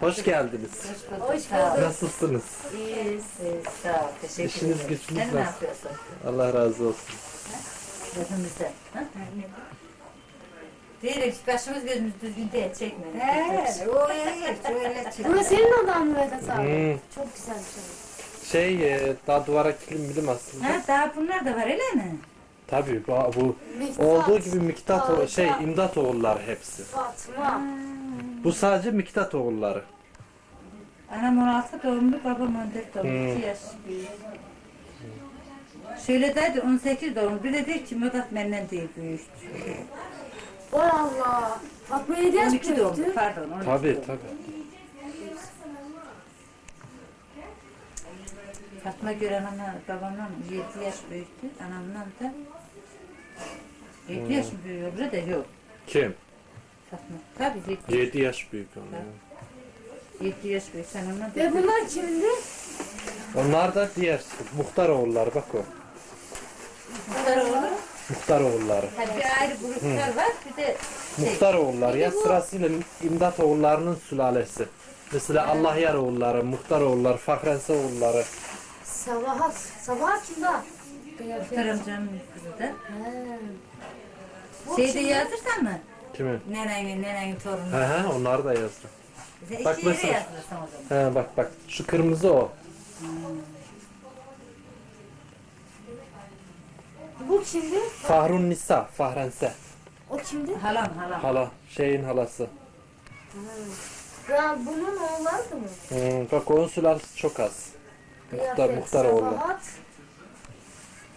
Hoş geldiniz. Hoş bulduk. Sağ ol. Nasılsınız? İyiyiz. iyiyiz. Sağ ol. Teşekkür İşiniz ederim. gücünüz Sen ne nasıl? yapıyorsun? Allah razı olsun. Gözümüzde. Ha? Diyelim ki başımız gözümüz düzgün değil. Çekme. He, o iyi. Şöyle çek. Bu senin odan mı Vedat abi? Hmm. Çok güzel bir şey. Şey e, daha duvara kilim bilim aslında. Ha, daha bunlar da var öyle mi? Tabii bu, bu Miktat, olduğu gibi Miktat o- şey imdat oğulları hepsi. Fatma. Bu sadece Miktat oğulları. Anam 16 doğumlu, babam 14 doğumlu. Hmm. 2 yaş büyük. Şöyle derdi 18 doğumlu. Bir de der ki Murat benden değil büyük. Vay Allah. Fatma 7 yaş 12 doğumlu büyüktü. pardon. 12 Tabii doğumlu. tabii. Fatma göre anamla babamla 7 yaş büyüktü. Anamla da 7 yaş mı büyüyor? Öbürü de yok. Kim? Fatma. Tabii 7, 7 yaş büyük onlar. 7 yaş büyük. Sen onunla Ve bunlar kimdi? Onlar da diğer muhtar oğulları bak o. Muhtar oğlu. Muhtar oğulları. Ha, bir ayrı gruplar var. Bir de şey. Muhtar oğulları ya sırasıyla imdat oğullarının sülalesi. Mesela Allah yar oğulları, muhtar oğulları, Fahrense oğulları. Sabahat. Sabahat kimdi? Muhtar amcamın kızı da. Şeyde kimdi? yazdırsan mı? Kimi? Nenenin, nenenin torunu. He he onlar da yazdı. Bize Bak iki yere mesela- yazdırsan o zaman. He bak bak şu kırmızı o. Bu kimdi? Fahrun Nisa, Fahrense. O kimdi? Halam, halam. Hala, şeyin halası. Ya bunun oğullardı mı? Hmm, bak onun sülalesi çok az. Muhtar, Kıyafet, muhtar oğlu. Sabahat.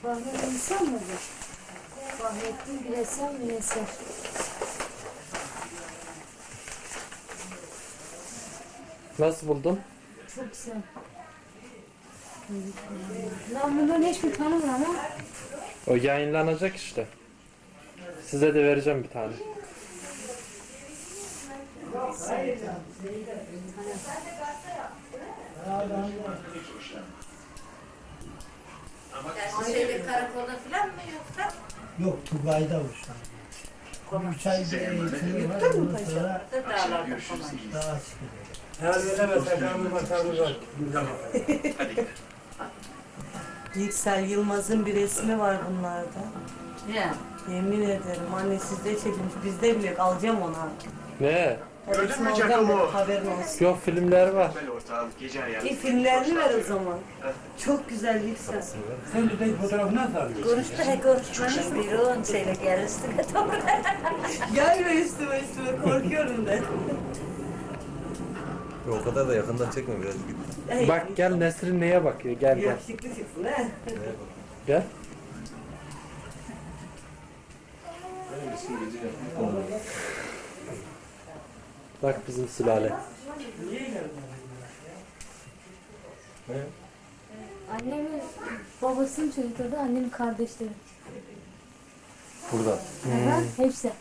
Fahrettin insan mıydı? Fahrettin Bilesen Müneser. Nasıl buldun? Çok güzel. Ben bunların hiçbir tanımam ama O yayınlanacak işte. Size de vereceğim bir tane. Şeyde karakolda falan mı yoksa? Yok Tugay'da uçtan. Üç ay bir eğitimi var. Ondan sonra Da dağlarda falan. daha çıkıyor. Masamız var. Yüksel Yılmaz'ın bir resmi var bunlarda. Ya. Yemin ederim anne sizde çekilmiş bizde bile yok alacağım ona. Ne? Hepsini alacağım ben, haberin olsun. Yok filmler var. İyi filmlerini ver o zaman. Çok güzel Yüksel. Sen bir tek fotoğrafı nasıl alıyorsun? Konuştu he konuşmanız bir on şeyle gel üstüne doğru. Gelme üstüme üstüme korkuyorum ben. O kadar da yakından çekme biraz git. Bak gel Nesrin neye bakıyor? Gel gel. Yakışıklı çıksın he. Gel. Bak bizim sülale. annemin babasının çocukları da annemin kardeşleri. Burada. Hmm. Hepsi.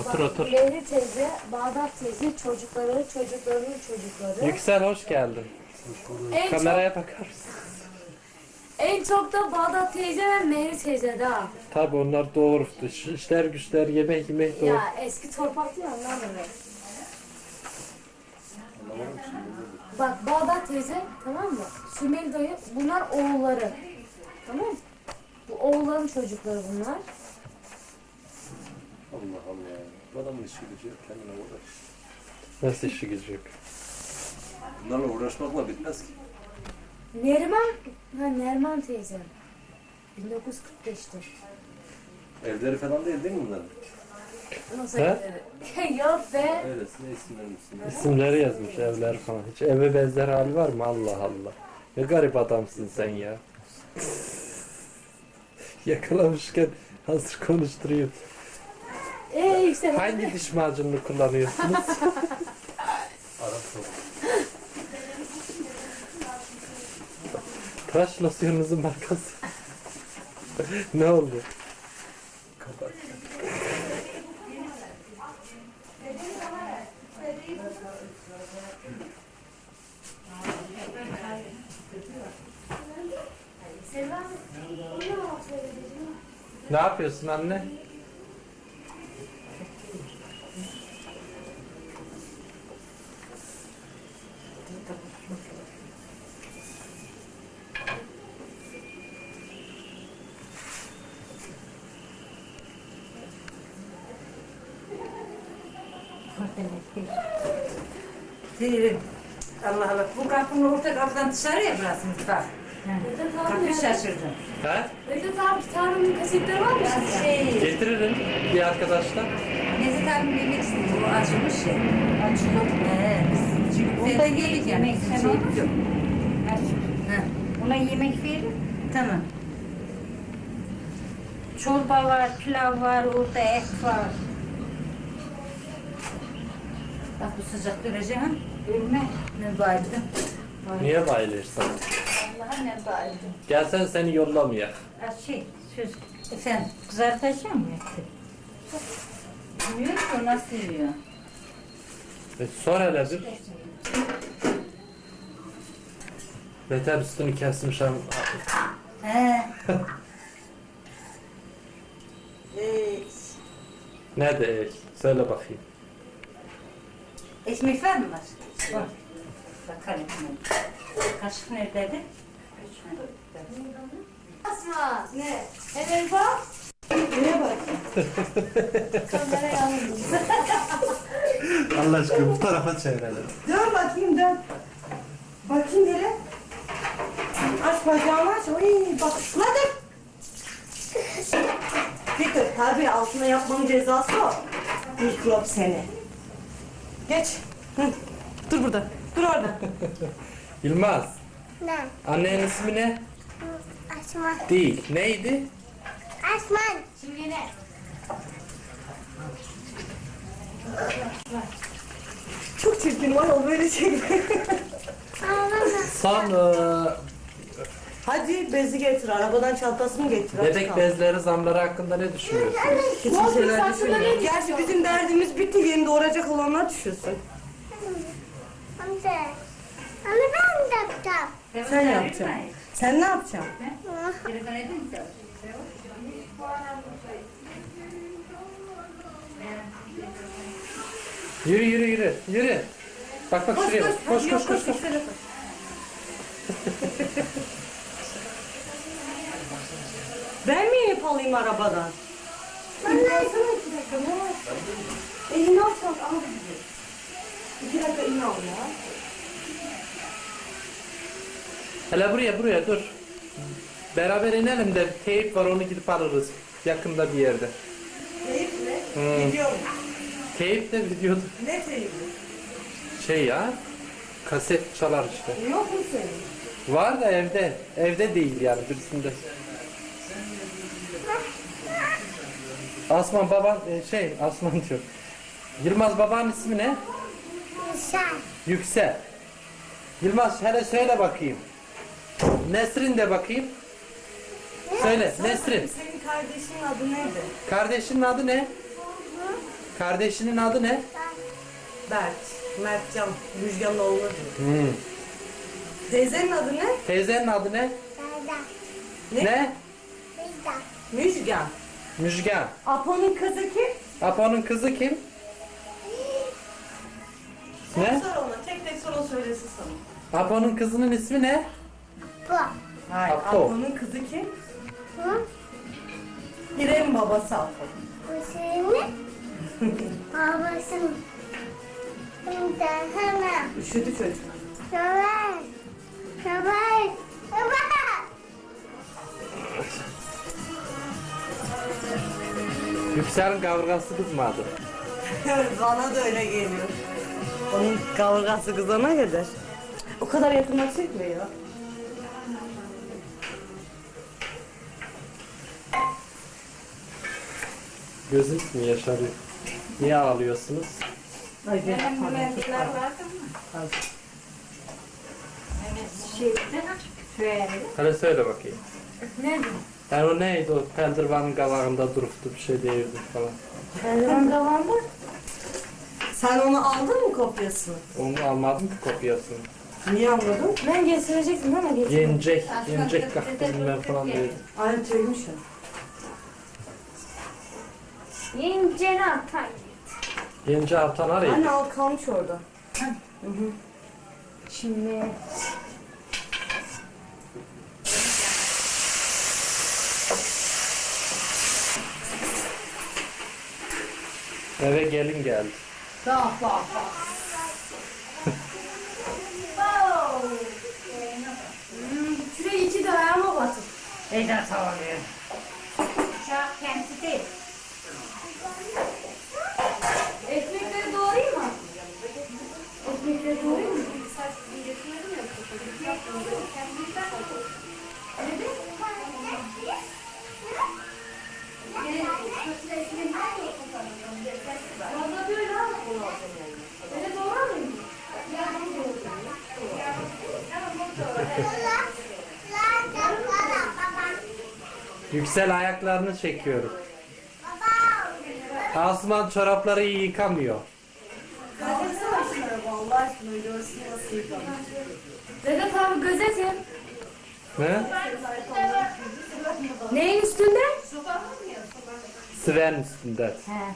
Otur otur. Leyli teyze, Bağdat teyze, çocukları, çocuklarının çocukları. Yüksel hoş geldin. En çok, Kameraya bakar mısın? En çok da Bağdat teyze ve Mehri teyze daha. Tabi onlar doğurdu. Şu İşler güçler yemek yemek doğru. Ya eski torpak değil mi? ondan dolayı. Bak Bağdat teyze tamam mı? Sümeyl dayı bunlar oğulları. Tamam mı? Bu oğulların çocukları bunlar. Allah Allah. Bu adamın işi gücü yok, kendine uğraş. Nasıl işi gücü yok? Bunlarla uğraşmakla bitmez ki. Neriman, ha Neriman teyze. 1945'te. Evleri falan değil değil mi bunların? Nasıl He? evleri? Yok be. Öylesine isimlerin üstünde. İsimleri yazmış evler falan. Hiç eve benzer hali var mı? Allah Allah. Ne garip adamsın sen ya. Yakalamışken hazır konuşturuyor. Ee işte Hangi diş macununu kullanıyorsunuz? Arap soğuk. Tıraş losyonunuzun markası. ne oldu? Ne yapıyorsun anne? Değil. Allah Allah. Bu kapının orta kapıdan dışarıya burası mutfak. Kapıyı şaşırdım. He? Vedat abi Tanrı'nın kasetleri var mı sizde? Şey, Getiririm bir arkadaşla. Nezih abim yemek istedi. O acımış ya. Acıyor. He. biz Onda zaten yedik yani. yemek Şey sen yok. olur Ha, Ona yemek verin. Tamam. Çorba var, pilav var, orada et var. Bak bu sıcak derece ha. Ölme. Ne bayıldım. Niye bayılırsan? Allah'a ne bağırdım. Gelsen seni yollamaya. Ha şey, söz Efendim. kızartacağım ya. Bilmiyorum ki o nasıl yiyor. E, sor hele bir. Beter üstünü kesmiş hem. He. Ee, Ne de e, söyle bakayım. Ekmek var mı var? Var. Bakalım. Kaşık neredeydi? Asma. Ne? Hemen bak. Neye bak? Allah aşkına bu tarafa çevirelim. Dön bakayım dön. Bakayım hele. Aç bacağını aç. Oy bak. Hadi. Dikkat tabii altına yapmanın cezası o. Mikrop seni. Geç. Hı. Dur burada. Dur orada. Yılmaz. Ne? Annenin ismi ne? Asman. Değil. Neydi? Asman. Şimdi ne? Çok çirkin var o böyle şey. Ağlama. Son e, Hadi bezi getir. Arabadan çantasını getir. bebek kal. bezleri zamları hakkında ne düşünüyorsun? Hiçbir şeyler düşünmüyorum. Gerçi bizim derdimiz bitti. Yeni doğuracak olanlar düşünsün. Amca. Ama ben de yapacağım. Sen yapacaksın. Sen ne yapacaksın? Yürü yürü yürü. Yürü. Bak bak şuraya. bak. Koş koş koş koş. Ben mi inip alayım arabadan? Ben de Elini al çant al. İki dakika elini al ya. Hele buraya buraya dur. Beraber inelim de teyip var onu gidip alırız. Yakında bir yerde. Teyip mi? Hmm. Gidiyorum. Teyip de videoda Ne teyibi? şey ya. Kaset çalar işte. Yok mu senin? Var da evde. Evde değil yani birisinde. Asman baban e, şey Asman diyor. Yılmaz babanın ismi ne? Sen. Yüksel. Yılmaz hele söyle bakayım. Nesrin de bakayım. Söyle Nesrin. Senin kardeşinin adı neydi? Kardeşinin adı ne? Kardeşinin adı ne? Berk. Mertcan. Müjgan'ın oğlu. Hmm. Teyzenin adı ne? Teyzenin adı ne? Ne? Ne? Müjgan. Müjgan. Apo'nun kızı kim? Apo'nun kızı kim? Ne? Sor ona. Tek tek sor o söylesin sana. Apo'nun kızının ismi ne? Bu. Hayır. Apo. Apo'nun kızı kim? Bu. İrem babası Apo. Bu senin. Babasın. Şimdi hemen. Üşüdü çocuk. Şöyle. Şöyle. Yüksel'in kavgası kızmadı. Bana da öyle geliyor. Onun kavgası kızana gider. O kadar yakına çekme ya. Mü yaşarıyor? Niye ağlıyorsunuz? Hadi. Benim bu mendiller vardı mı? Evet, şeyde, şöyle. Hadi söyle bakayım. Nerede? Yani o neydi o peldirvanın kavağında duruptu bir şey değildi falan. Eldiven davanda. Sen onu aldın mı kopyasını? Onu almadım ki kopyasını. Niye almadın? Ben getirecektim ama getirmedim. Yenecek, yenecek kalktım ben falan dedim. Aynı tüymüş ya. Yengeni atay. Yence artan araydı. Anne al kalmış orada. Şimdi Eve gelin geldi. bak bak bak. Şuraya iki de ayağıma batır. Eyden sağlıyor. Uşak kendisi değil. Ekmekleri doğrayayım mı? Ekmekleri doğrayayım mı? Valla böyle. Öyle? Yüksel ayaklarını çekiyorum. Asuman çorapları iyi yıkamıyor. Kaldırsana şunları Allah aşkına görsün nasıl yıkamış. Vedat abi gözetin. Ne? Neyin üstünde? Sven üstünde. He.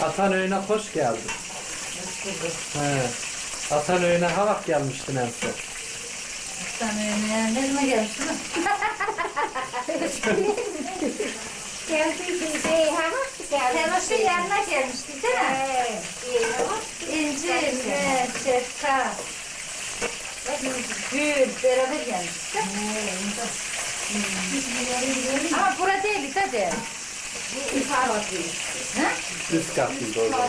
Atan öğüne hoş geldin. He. Atan öğüne havak gelmiştin en son. Sen ne, ne zaman gelmiştin? Geldi bize hemen geldi. Telaşın yanına gelmiştik değil mi? İnci, ne, şefka. Gül, beraber gelmiştik. Ama bura değil, hadi. Üst katlıydı o zaman.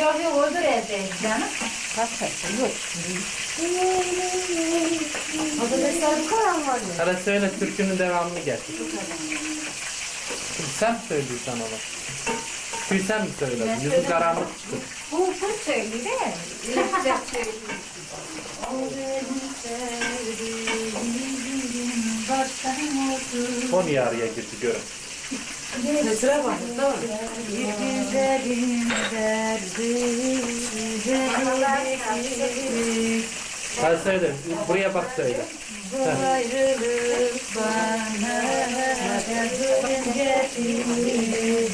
Yok yok, odur evdeydi canım. Kaç kaç, yok. O da bu kadar var ya. Hadi söyle türkünün devamını getir. Sen mi söylüyorsun ona? Tüy sen mi söyledin? Yüzü karanlık çıktı. Bu bu söyledi? Öyle güzel söyledi. Son yarıya girdi görün. Mesela bak tamam. Bir güzelin derdi, güzellik. Hadi söyle. Buraya bak söyle. Ayrılık bana derdin getirir.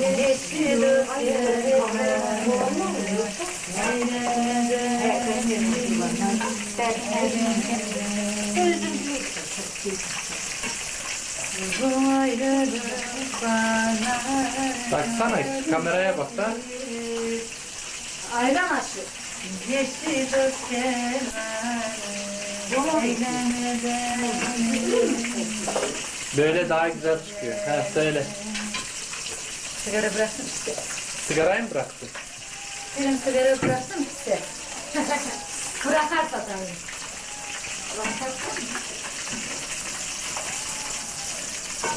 Geçti bana Baksana kameraya bak da. Ayran aşı. Geçti dört Böyle daha güzel çıkıyor. Ha söyle. Sigara bıraktım işte. Sigarayı mı bıraktın? Benim sigara bıraktım işte. Bırakarsa tabii.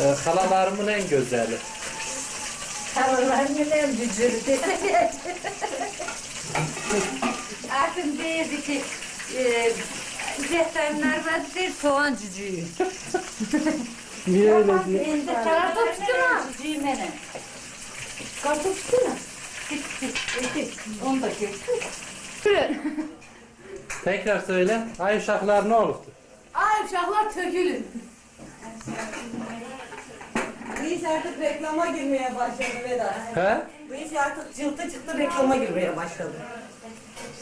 Ee, halalarımın en güzeli. Havalarımın en bücürü desene. Artık değildi ki e, Zehterler var değil soğan cücüğü. Niye öyle diyor? Elde kartof tutma. Cücüğü mene. Kartof tutma. Onu da götür. Tekrar söyle. Ay uşaklar ne oldu? Ay uşaklar tökülün. Bu iş artık reklama girmeye başladı Vedat. He? Bu iş artık cıltı çıktı reklama girmeye başladı.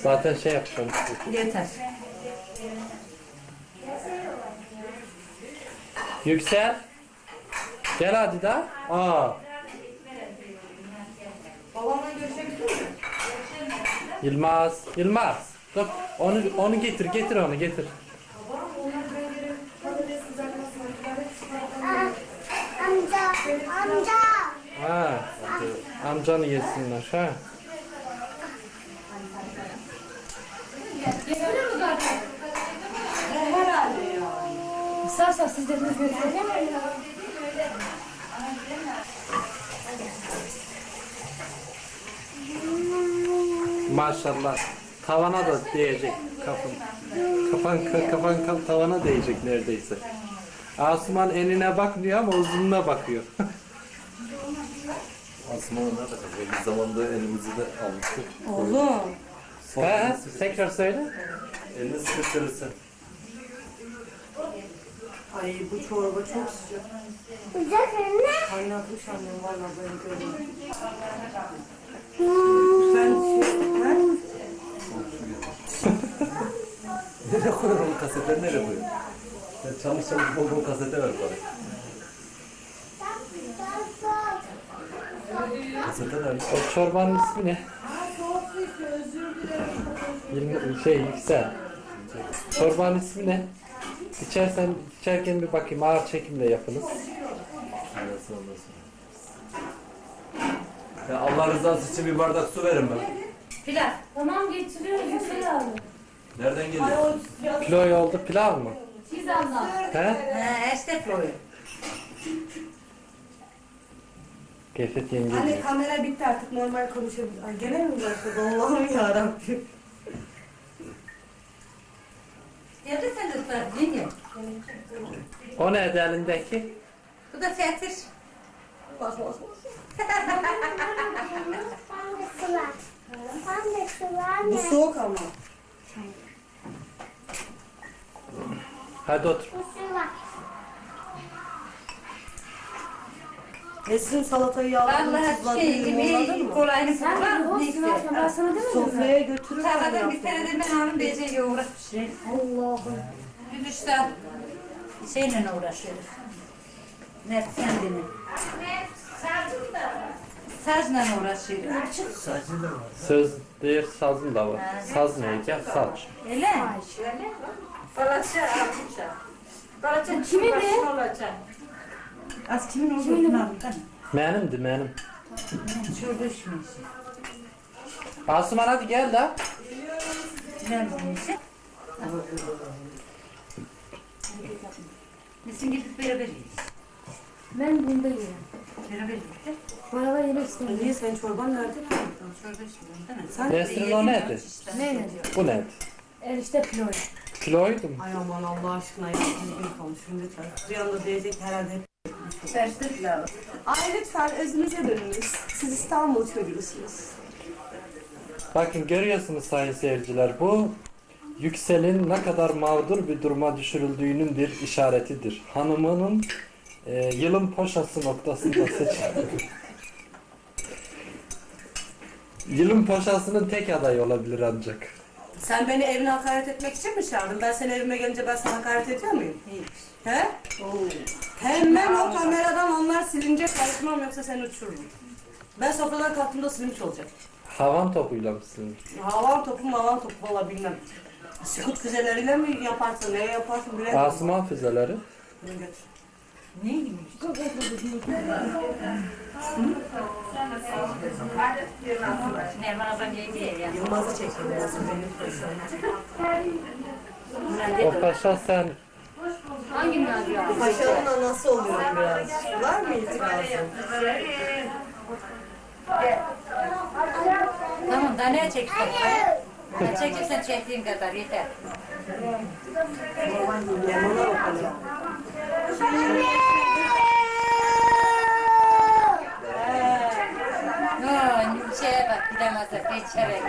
Zaten şey yapacağım. Yeter. Yüksel. Gel hadi da. Aa. Babamla görüşebilir mi? Yılmaz. Yılmaz. Dur. Onu onu getir. Getir onu getir. Ha. Amcanı yesinler. Ha. Mi. İstersen siz de bir götürelim. Maşallah. Tavana da değecek kafan. Kafan kafan kafan tavana değecek neredeyse. Asuman enine bakmıyor ama uzunluğuna bakıyor. Asman'a ne yapacak? Biz zamanda elimizi de almıştık. Oğlum. Son He, elini sıkıştır- tekrar söyle. Elini sıkıştırırsın. Ay bu çorba çok sıcak. Sıcak anne. Kaynatmış annem valla böyle görüyorum. Sen şey, he? Nereye koyuyorsun o kasetleri nereye koyuyorsun? Sen çalış çalış bol bol kasete ver bana. Kasete nerede? O çorbanın ismi ne? Şey Yüksel. Çorbanın ismi ne? İçersen, içerken bir bakayım ağır çekimle yapınız. Ya Allah rızası için bir bardak su verin ben. Pilav. Tamam getiriyoruz Yüksel abi. Nereden geliyor? Pilav oldu pilav mı? Siz abla. He? He, işte koyuyor. Gefet yenge. Anne kamera bitti artık normal konuşabiliriz. Ay gene mi başladı Allah'ım yarabbim. Geldi sen de tutar. O ne elindeki? Bu da fetir. Bak bak Bu soğuk ama. Hadi otur. Bu su var. Nesrin salatayı yağladın, Vallahi şey mı? kolayını kullan. Neyse. Ben sana demedim mi? Sofraya götürür. Tarladan bir tane de ben hanım beceyle uğraşmış. Allah'ım. Biz işte şeyle uğraşıyoruz. Ne kendini. Sazla uğraşıyoruz. Saçı da var. Söz değil sazın da var. Saz neydi ya? Saç. Öyle mi? Balatça, almışa. Balatça Kimin ne? olacak? Az kimin olduğunu anladın. Benimdi benim. Çorba içmiş. Asuman hadi gel de. Ben. Bizim gibi beraber yiyiz. Ben bunda yerim. Beraber yiyiz. Bana da yemek istemiyorum. Niye senin çorban nerede? Çorba içmiyorum değil mi? Sen Nesrin o neydi? Ne ne diyor? Bu neydi? Erişte pilav. Kiloydum. Ay aman Allah aşkına ya düzgün konuşun lütfen. Bir anda diyecek herhalde. Terste pilavı. Ay özünüze dönünüz. Siz İstanbul çocuğusunuz. Bakın görüyorsunuz sayın seyirciler bu Yüksel'in ne kadar mağdur bir duruma düşürüldüğünün bir işaretidir. Hanımının e, yılın poşası noktasında seçildi. yılın poşasının tek adayı olabilir ancak. Sen beni evine hakaret etmek için mi çağırdın? Ben seni evime gelince ben sana hakaret ediyor muyum? He? Hemen o kameradan onlar silince karışmam yoksa seni uçururum. Ben sofradan kalktığımda silinmiş olacak. Havan topuyla mısın? Havan topu mavan topu valla bilmem. Sıkıt füzeleriyle mi yaparsın, ne yaparsın bilemiyorum. Asuman füzeleri. Bunu götür. Nerman ablam yedi ya. Yılmaz'ı O paşa sen Hangi nadir abi? Paşanın anası oluyorum biraz. Var mı itirazın? Tamam daha ne çeksen? Ne çekirsen çektiğin kadar yeter. Lemona bakalım. Şeye bak bilemezler geçerek.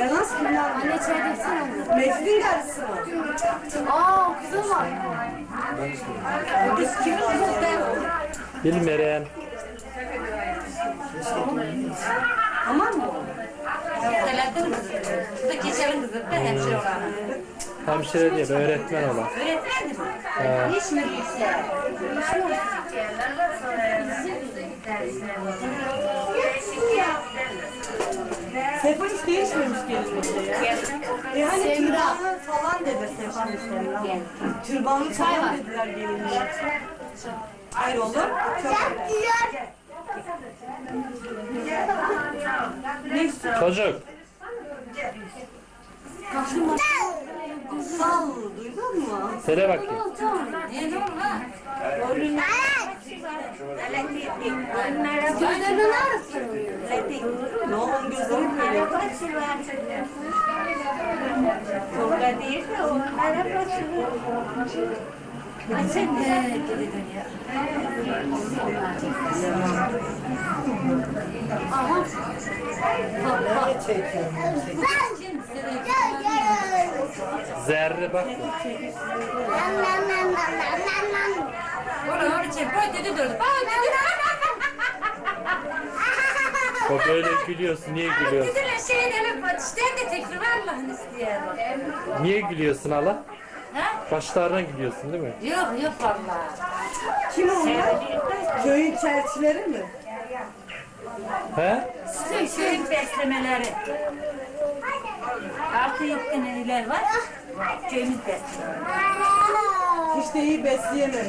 Ya nasıl bunlar? Anne çay döksene anne. Meclis'in karısı mı? Aa kızım var. Biz kim var? bilmeyen Aman mı? Selahattin kızı. Bu da geçerin kızı da hemşire olan. hemşire değil öğretmen olan. Öğretmendi mi? Ha, Hiç değişmemiş gelinlikte ya. E hani türbanlı falan dedi Sefa Semra. Türbanlı falan dediler gelinliğe. Hayır oğlum. Çok istiyorsun? çocuk Sal duydun mu? söyle bakayım. Ne oldu. Aha. Bak bak. Zerre bak. Onu çek. Koy dedi durdu. Bak dedi. O böyle gülüyorsun. Niye gülüyorsun? Dediler şeyin hele baştan de tekrar Allah'ın isteyen. Niye gülüyorsun hala? Ha? Başlarına gülüyorsun değil mi? Yok yok vallahi. Kim onlar? Köyün çerçileri mi? He? Sütün köyün beslemeleri. Altı yedi taneler var. Köyümüz besliyor. Hiç de iyi besleyemem.